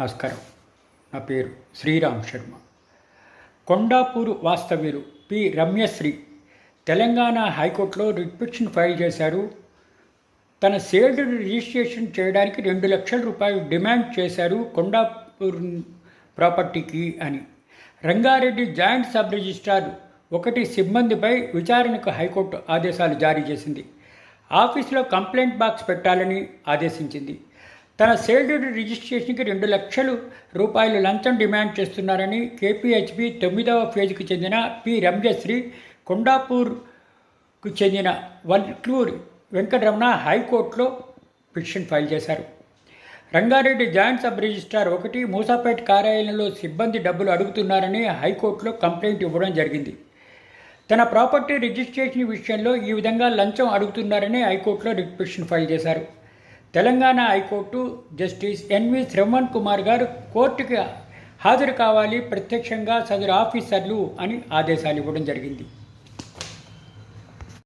నమస్కారం. నా పేరు శ్రీరామ్ శర్మ. కొండాపూరు వాస్తవ్యులు పి. రమ్యశ్రీ తెలంగాణ హైకోర్టులో రిట్ ఫైల్ చేశారు. తన సేల్డ్ రిజిస్ట్రేషన్ చేయడానికి రెండు లక్షల రూపాయలు డిమాండ్ చేశారు కొండాపూర్ ప్రాపర్టీకి అని. రంగారెడ్డి జాయింట్ సబ్ రిజిస్ట్రార్ ఒకటి సిబ్బందిపై విచారణకు హైకోర్టు ఆదేశాలు జారీ చేసింది. ఆఫీసులో కంప్లైంట్ బాక్స్ పెట్టాలని ఆదేశించింది. తన సేల్డ్ రిజిస్ట్రేషన్కి రెండు లక్షలు రూపాయలు లంచం డిమాండ్ చేస్తున్నారని కేపీహెచ్బి తొమ్మిదవ ఫేజ్కి చెందిన పి. రమ్యశ్రీ కొండాపూర్కు చెందిన వల్క్లూర్ వెంకటరమణ హైకోర్టులో పిటిషన్ ఫైల్ చేశారు. రంగారెడ్డి జాయింట్ సబ్ రిజిస్ట్రార్ ఒకటి మూసాపేట కార్యాలయంలో సిబ్బంది డబ్బులు అడుగుతున్నారని హైకోర్టులో కంప్లైంట్ ఇవ్వడం జరిగింది. తన ప్రాపర్టీ రిజిస్ట్రేషన్ విషయంలో ఈ విధంగా లంచం అడుగుతున్నారని హైకోర్టులో రిట్ ఫైల్ చేశారు. Telangana high court justice N V Shravan Kumar garu కోర్టుకి హాజరు కావాలి ప్రత్యక్షంగా సదరు ఆఫీసర్లు అని ఆదేశాలు ఇవ్వడం జరిగింది.